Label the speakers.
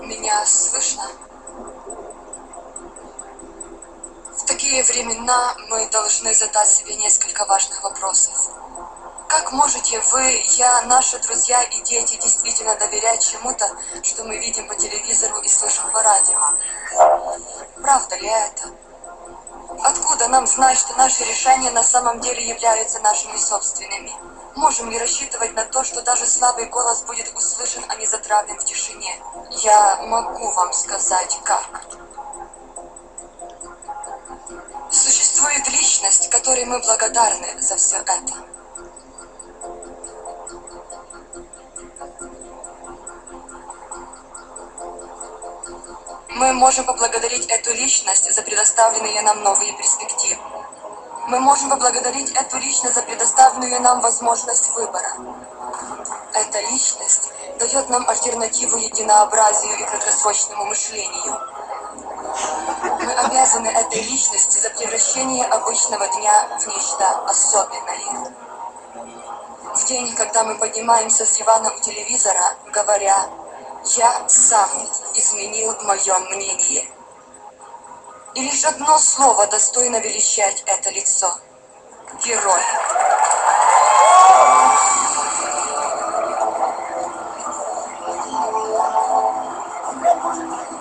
Speaker 1: Меня слышно? В такие времена мы должны задать себе несколько важных вопросов. Как можете вы, я, наши друзья и дети действительно доверять чему-то, что мы видим по телевизору и слышим по радио? Правда ли это? Откуда нам знать, что наши решения на самом деле являются нашими собственными? Можем ли рассчитывать на то, что даже слабый голос будет услышан, а не затравлен в тишине? Я могу вам сказать, как. Существует личность, которой мы благодарны за все это. Мы можем поблагодарить эту личность за предоставленные нам новые перспективы. Мы можем поблагодарить эту личность за предоставленную нам возможность выбора. Эта личность дает нам альтернативу единообразию и краткосрочному мышлению. Мы обязаны этой личности за превращение обычного дня в нечто особенное. В день, когда мы поднимаемся с дивана у телевизора, говоря я сам изменил мое мнение. И лишь одно слово достойно величать это лицо. Герой. Thank you.